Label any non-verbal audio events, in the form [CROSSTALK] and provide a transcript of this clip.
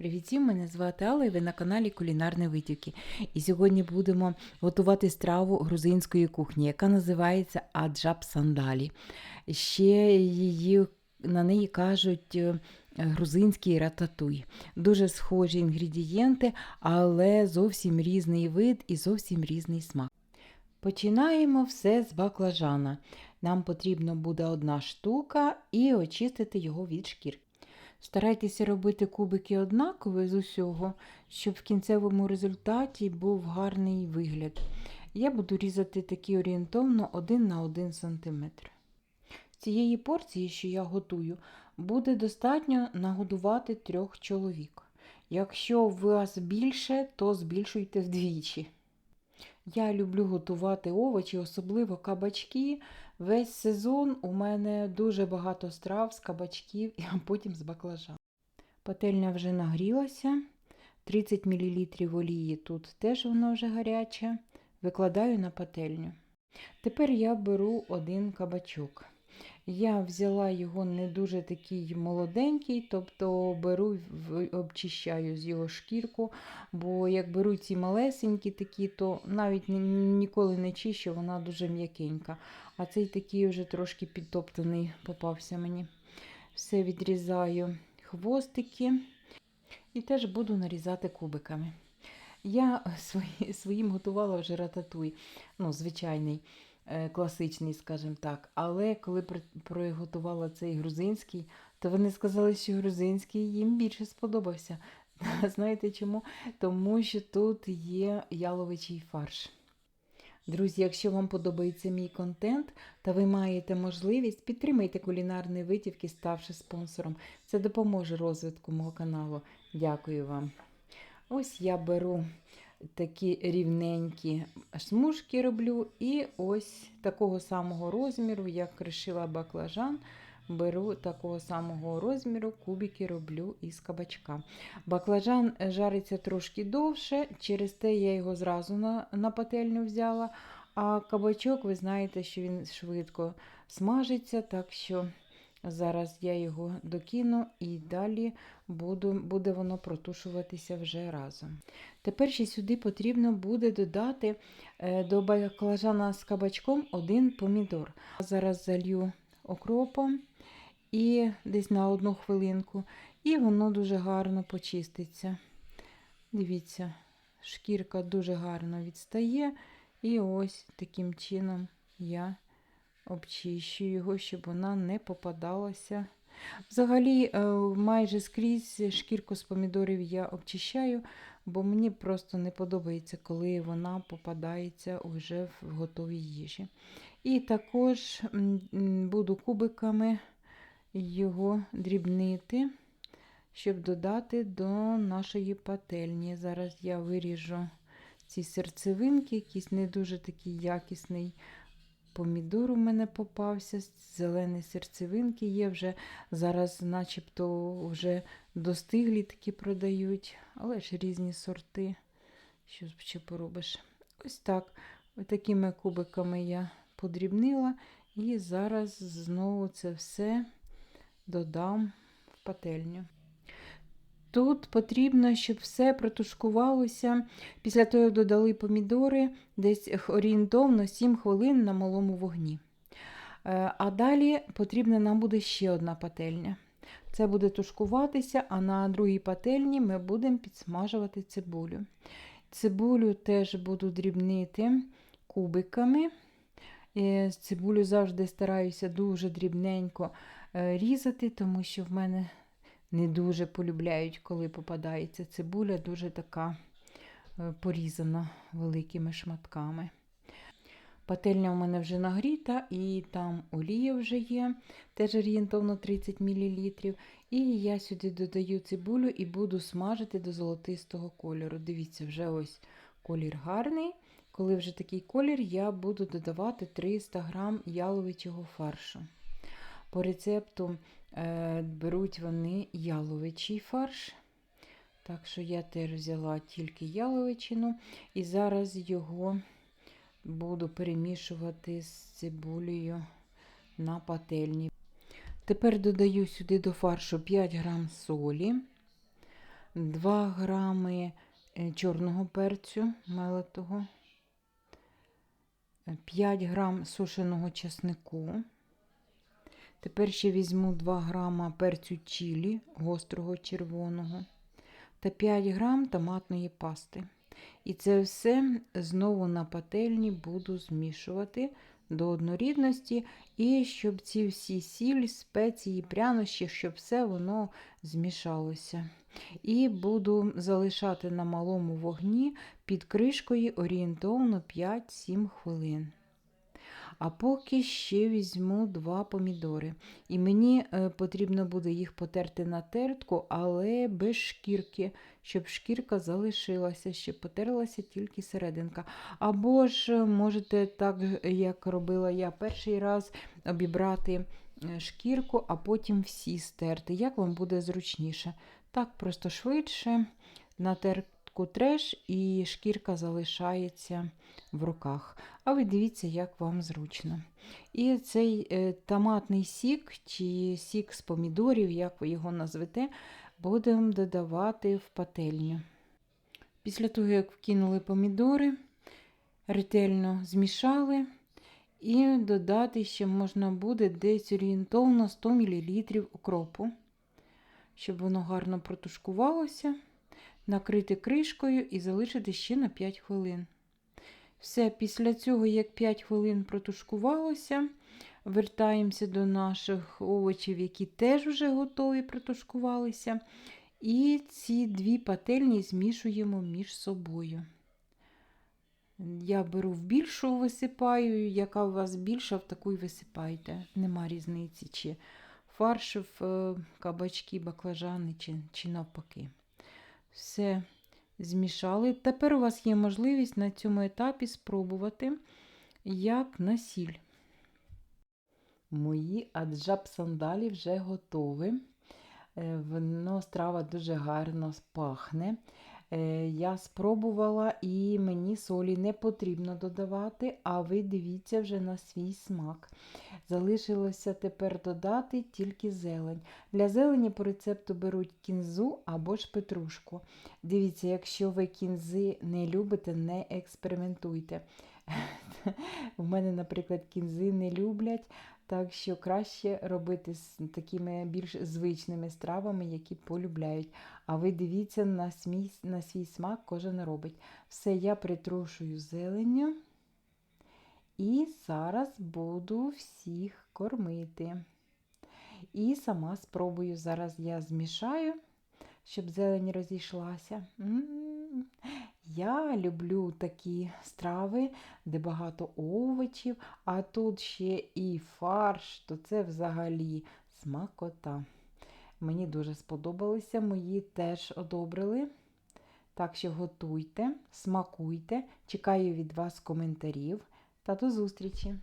Привіт, мене звати Алла і ви на каналі Кулінарні Витівки. І сьогодні будемо готувати страву грузинської кухні, яка називається аджаб сандалі. Ще її на неї кажуть е, грузинський рататуй. Дуже схожі інгредієнти, але зовсім різний вид і зовсім різний смак. Починаємо все з баклажана. Нам потрібно буде одна штука і очистити його від шкірки. Старайтеся робити кубики однакові з усього, щоб в кінцевому результаті був гарний вигляд. Я буду різати такі орієнтовно 1 на 1 см. Цієї порції, що я готую, буде достатньо нагодувати трьох чоловік. Якщо у вас більше, то збільшуйте вдвічі. Я люблю готувати овочі, особливо кабачки. Весь сезон у мене дуже багато страв з кабачків, а потім з баклажан. Пательня вже нагрілася. 30 мл олії тут теж воно вже гаряче. Викладаю на пательню. Тепер я беру один кабачок. Я взяла його не дуже такий молоденький, тобто беру, обчищаю з його шкірку, бо як беру ці малесенькі такі, то навіть ніколи не чищу, вона дуже м'якенька. А цей такий вже трошки підтоптаний попався мені. Все відрізаю хвостики і теж буду нарізати кубиками. Я [LAUGHS] своїм готувала вже рататуй, ну, звичайний. Е, класичний, скажімо так. Але коли приготувала цей грузинський, то вони сказали, що грузинський їм більше сподобався. [LAUGHS] Знаєте чому? Тому що тут є яловичий фарш. Друзі, якщо вам подобається мій контент та ви маєте можливість, підтримайте кулінарні витівки, ставши спонсором. Це допоможе розвитку мого каналу. Дякую вам. Ось я беру такі рівненькі смужки роблю. І ось такого самого розміру, як кришила баклажан, беру такого самого розміру, кубики роблю із кабачка. Баклажан жариться трошки довше, через те я його зразу на, на пательню взяла. А кабачок, ви знаєте, що він швидко смажиться, так що Зараз я його докину і далі буду, буде воно протушуватися вже разом. Тепер ще сюди потрібно буде додати е, до баклажана з кабачком один помідор. Зараз залью окропом і десь на одну хвилинку, і воно дуже гарно почиститься. Дивіться, шкірка дуже гарно відстає, і ось таким чином я обчищую його, щоб вона не попадалася. Взагалі, е, майже скрізь шкірку з помідорів я обчищаю, бо мені просто не подобається, коли вона попадається вже в готовій їжі. І також буду кубиками його дрібнити, щоб додати до нашої пательні. Зараз я виріжу ці серцевинки, якийсь не дуже такий якісний помідор у мене попався, зелені серцевинки є вже. Зараз начебто вже достиглі такі продають, але ж різні сорти. Що ще поробиш? Ось так. Такими кубиками я подрібнила. І зараз знову це все додам в пательню. Тут потрібно, щоб все протушкувалося. Після того додали помідори десь орієнтовно 7 хвилин на малому вогні. Е, а далі потрібна нам буде ще одна пательня. Це буде тушкуватися, а на другій пательні ми будемо підсмажувати цибулю. Цибулю теж буду дрібнити кубиками. Е, цибулю завжди стараюся дуже дрібненько е, різати, тому що в мене не дуже полюбляють, коли попадається цибуля, дуже така е, порізана великими шматками. Пательня у мене вже нагріта, і там олія вже є, теж орієнтовно 30 мл. І я сюди додаю цибулю і буду смажити до золотистого кольору. Дивіться, вже ось колір гарний. Коли вже такий колір, я буду додавати 300 г яловичого фаршу. По рецепту Е, беруть вони яловичий фарш. Так що я теж взяла тільки яловичину, і зараз його буду перемішувати з цибулею на пательні. Тепер додаю сюди до фаршу 5 грам солі, 2 грами е, чорного перцю мелитого, 5 грам сушеного чеснику. Тепер ще візьму 2 грама перцю чілі гострого червоного та 5 грам томатної пасти. І це все знову на пательні буду змішувати до однорідності, і щоб ці всі сіль, спеції, прянощі, щоб все воно змішалося. І буду залишати на малому вогні під кришкою орієнтовно 5-7 хвилин. А поки ще візьму два помідори. І мені е, потрібно буде їх потерти на тертку, але без шкірки, щоб шкірка залишилася, щоб потерлася тільки серединка. Або ж е, можете так, як робила я перший раз, обібрати е, шкірку, а потім всі стерти. Як вам буде зручніше? Так, просто швидше на тертку треш і шкірка залишається в руках. А ви дивіться, як вам зручно. І цей е, томатний сік, чи сік з помідорів, як ви його назвете, будемо додавати в пательню. Після того, як вкинули помідори, ретельно змішали. І додати ще можна буде десь орієнтовно 100 мл укропу, щоб воно гарно протушкувалося, накрити кришкою і залишити ще на 5 хвилин. Все, після цього, як 5 хвилин протушкувалося, вертаємося до наших овочів, які теж вже готові протушкувалися. І ці дві пательні змішуємо між собою. Я беру в більшу висипаю, яка у вас більша, в таку й висипайте. Нема різниці, чи фарш в е, кабачки, баклажани, чи, чи навпаки. Все змішали. Тепер у вас є можливість на цьому етапі спробувати, як на. Мої аджаб сандалі вже готові. Е, Воно страва дуже гарно пахне. Е, Я спробувала і мені солі не потрібно додавати, а ви дивіться вже на свій смак. Залишилося тепер додати тільки зелень. Для зелені по рецепту беруть кінзу або ж петрушку. Дивіться, якщо ви кінзи не любите, не експериментуйте. [LAUGHS] У мене, наприклад, кінзи не люблять, так що краще робити з такими більш звичними стравами, які полюбляють. А ви дивіться на свій, на свій смак, кожен робить. Все, я притрушую зеленню. І зараз буду всіх кормити. І сама спробую. Зараз я змішаю, щоб зелень розійшлася. М-м-м. Я люблю такі страви, де багато овочів, а тут ще і фарш, то це взагалі смакота. Мені дуже сподобалися, мої теж одобрили. Так що готуйте, смакуйте, чекаю від вас коментарів та до зустрічі!